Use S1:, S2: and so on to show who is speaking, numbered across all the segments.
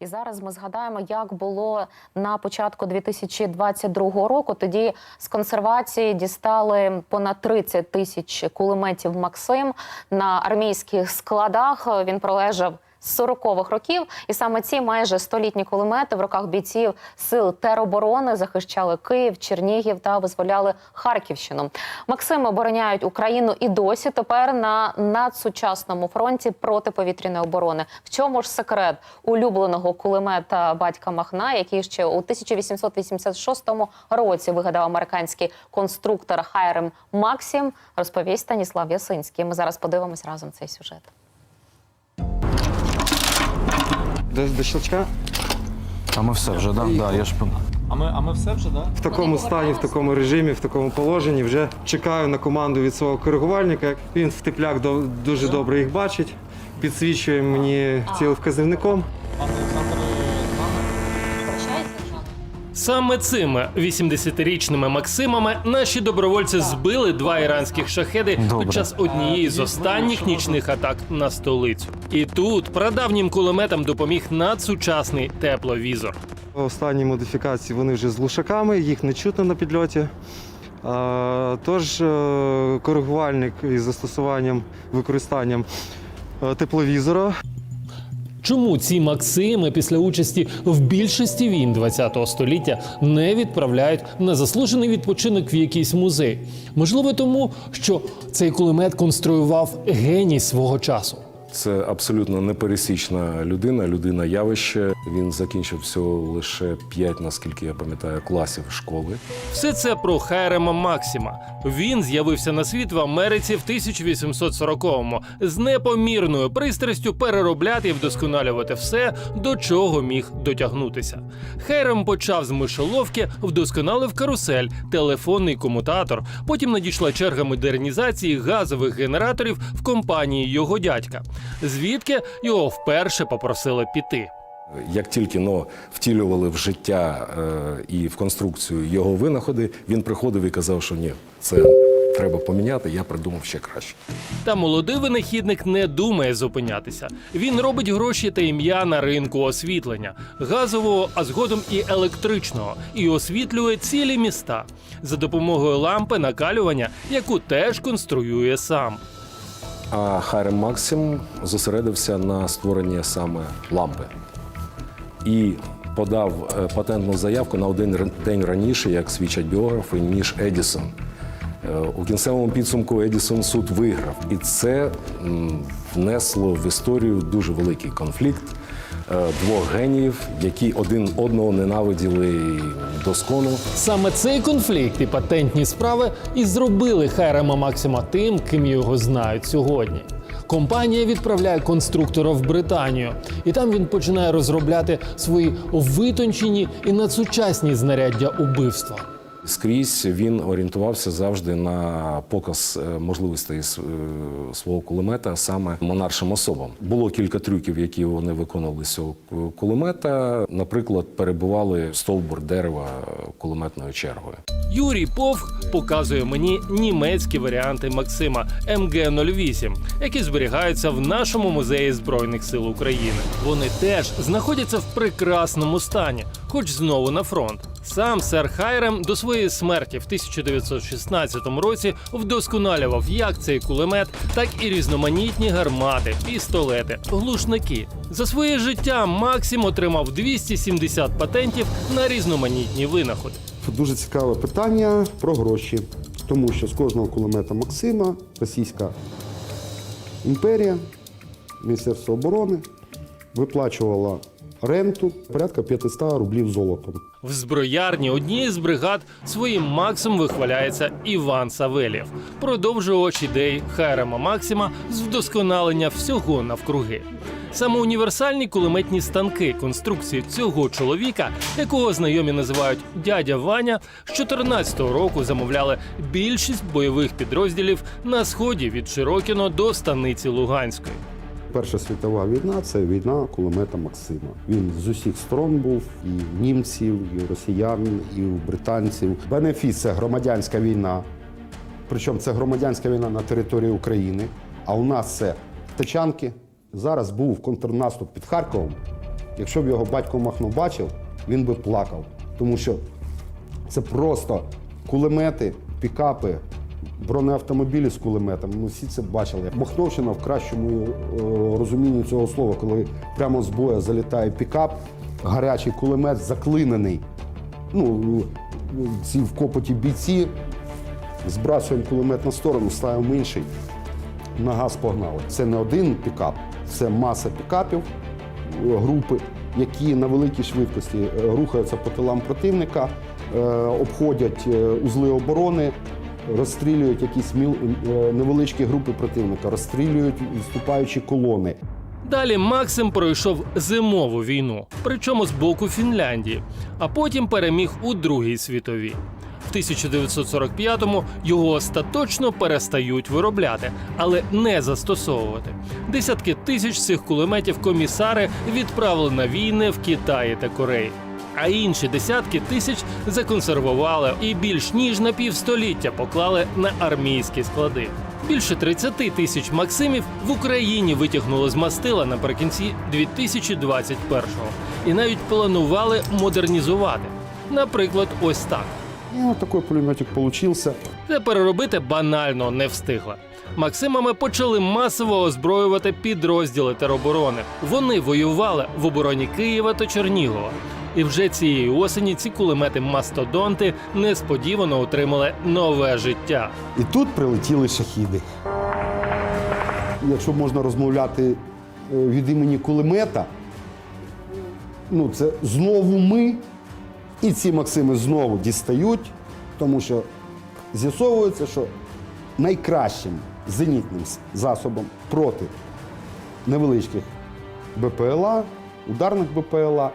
S1: І зараз ми згадаємо, як було на початку 2022 року. Тоді з консервації дістали понад 30 тисяч кулеметів Максим на армійських складах. Він пролежав з 40-х років, і саме ці майже столітні кулемети в руках бійців сил тероборони захищали Київ, Чернігів та визволяли Харківщину. Максими обороняють Україну і досі тепер на надсучасному фронті протиповітряної оборони. В чому ж секрет улюбленого кулемета батька Махна, який ще у 1886 році вигадав американський конструктор Хайрем Максим, розповість Станіслав Ясинський. Ми зараз подивимось разом цей сюжет.
S2: До, до щелчка
S3: А ми все вже, да? Да, я ж пом-
S4: А ми, а ми все вже, да?
S2: в такому стані, в такому режимі, в такому положенні. Вже чекаю на команду від свого коригувальника. Він в тепляк до- дуже добре їх бачить. Підсвічує мені цілим вказівником.
S5: Саме цими 80-річними Максимами наші добровольці збили два іранських шахеди
S3: Добре.
S5: під час однієї з останніх нічних атак на столицю. І тут прадавнім кулеметам допоміг надсучасний тепловізор.
S2: Останні модифікації вони вже з глушаками, їх не чутно на підльоті. Тож е, коригувальник із застосуванням використанням е, тепловізора
S5: Чому ці Максими після участі в більшості війн ХХ століття не відправляють на заслужений відпочинок в якийсь музей? Можливо, тому що цей кулемет конструював геній свого часу.
S6: Це абсолютно непересічна людина, людина явище. Він закінчив всього лише 5, наскільки я пам'ятаю, класів школи.
S5: Все це про Хайрема Максима. Він з'явився на світ в Америці в 1840-му з непомірною пристрастю переробляти і вдосконалювати все, до чого міг дотягнутися. Хайрем почав з мишоловки, вдосконалив карусель, телефонний комутатор. Потім надійшла черга модернізації газових генераторів в компанії його дядька, звідки його вперше попросили піти.
S6: Як тільки но втілювали в життя е, і в конструкцію його винаходи, він приходив і казав, що ні, це треба поміняти, я придумав ще краще.
S5: Та молодий винахідник не думає зупинятися. Він робить гроші та ім'я на ринку освітлення газового, а згодом і електричного, і освітлює цілі міста за допомогою лампи накалювання, яку теж конструює сам.
S6: А Харем Максим зосередився на створенні саме лампи. І подав е, патентну заявку на один день раніше, як свідчать біографи, ніж Едісон. Е, У кінцевому підсумку Едісон суд виграв, і це внесло в історію дуже великий конфлікт двох геніїв, які один одного ненавиділи доскону.
S5: Саме цей конфлікт і патентні справи і зробили Хайрема Максима тим, ким його знають сьогодні. Компанія відправляє конструктора в Британію, і там він починає розробляти свої витончені і надсучасні знаряддя убивства.
S6: Скрізь він орієнтувався завжди на показ е, можливостей е, свого кулемета саме монаршим особам. Було кілька трюків, які вони виконували з цього кулемета. Наприклад, перебували стовбур дерева кулеметною чергою.
S5: Юрій Повх показує мені німецькі варіанти Максима МГ-08, які зберігаються в нашому музеї Збройних сил України. Вони теж знаходяться в прекрасному стані, хоч знову на фронт. Сам сер Хайрем до своєї смерті в 1916 році вдосконалював як цей кулемет, так і різноманітні гармати, пістолети, глушники. За своє життя Максим отримав 270 патентів на різноманітні винаходи.
S7: Дуже цікаве питання про гроші, тому що з кожного кулемета Максима Російська імперія, Міністерство оборони виплачувала ренту порядка 500 рублів золотом.
S5: В зброярні однієї з бригад своїм Максом вихваляється Іван Савельєв, продовжувач ідей Хайрема Максима з вдосконалення всього навкруги. Саме універсальні кулеметні станки конструкції цього чоловіка, якого знайомі називають дядя Ваня, з 14-го року замовляли більшість бойових підрозділів на сході від Широкіно до станиці Луганської.
S7: Перша світова війна це війна кулемета Максима. Він з усіх сторон був і німців, і росіян, і британців. Бенефіс це громадянська війна. Причому це громадянська війна на території України. А у нас це тачанки. Зараз був контрнаступ під Харковом. Якщо б його батько Махно бачив, він би плакав. Тому що це просто кулемети, пікапи, бронеавтомобілі з кулеметами. Ми всі це бачили. Махновщина в кращому е, розумінні цього слова, коли прямо з бою залітає пікап, гарячий кулемет заклинений. Ну, ці в копоті бійці збрасуємо кулемет на сторону, ставимо інший. На газ погнали. Це не один пікап, це маса пікапів е, групи, які на великій швидкості е, рухаються по тилам противника, обходять узли оборони, розстрілюють якісь міл- е, невеличкі групи противника, розстрілюють відступаючі колони.
S5: Далі Максим пройшов зимову війну, причому з боку Фінляндії, а потім переміг у Другій світовій. В 1945-му його остаточно перестають виробляти, але не застосовувати. Десятки тисяч цих кулеметів комісари відправили на війни в Китаї та Кореї. А інші десятки тисяч законсервували і більш ніж на півстоліття поклали на армійські склади. Більше 30 тисяч Максимів в Україні витягнули з мастила наприкінці 2021-го і навіть планували модернізувати. Наприклад, ось так.
S7: І от такий пулеметик получився.
S5: Це переробити банально не встигла. Максимами почали масово озброювати підрозділи тероборони. Вони воювали в обороні Києва та Чернігова. І вже цієї осені ці кулемети мастодонти несподівано отримали нове життя.
S7: І тут прилетіли шахіди. Якщо можна розмовляти е, від імені кулемета, ну це знову ми, і ці Максими знову дістають, тому що з'ясовується, що найкращим зенітним засобом проти невеличких БПЛА, ударних БПЛА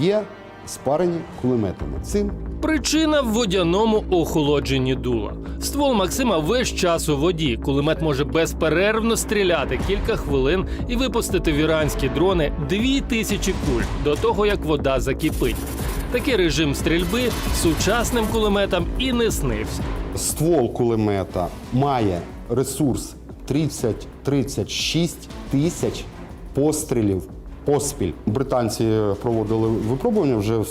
S7: є спарені кулеметами. Цим
S5: Причина в водяному охолодженні дула. Ствол Максима весь час у воді. Кулемет може безперервно стріляти кілька хвилин і випустити в іранські дрони дві тисячі куль до того, як вода закипить. Такий режим стрільби сучасним кулеметам і не снився.
S7: ствол кулемета має ресурс 30-36 тисяч пострілів поспіль. Британці проводили випробування вже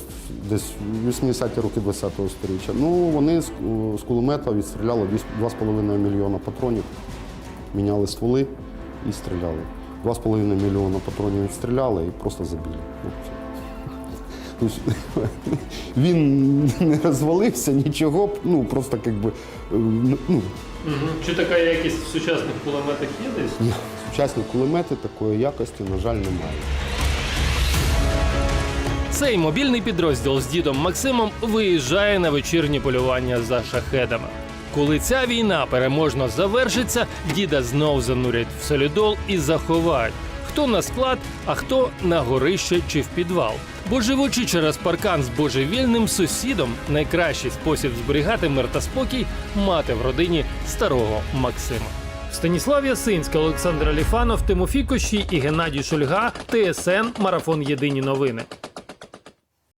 S7: десь в 80-ті роки 20-го сторіччя. Ну, вони з, кулемета відстріляли 2,5 мільйона патронів, міняли стволи і стріляли. 2,5 мільйона патронів відстріляли і просто забили. Ну. Тобто, він не розвалився, нічого, ну просто як би, е, ну,
S5: Чи така якість в сучасних кулеметах є десь?
S7: ні, сучасні кулемети такої якості, на жаль, немає.
S5: Цей мобільний підрозділ з дідом Максимом виїжджає на вечірні полювання за шахедами. Коли ця війна переможно завершиться, діда знов занурять в солідол і заховають. Хто на склад, а хто на горище чи в підвал. Бо живучи через паркан з божевільним сусідом, найкращий спосіб зберігати мир та спокій мати в родині старого Максима. Станіслав Ясинський, Олександр Аліфанов, Тимофій Кощій і Геннадій Шульга. ТСН Марафон Єдині новини.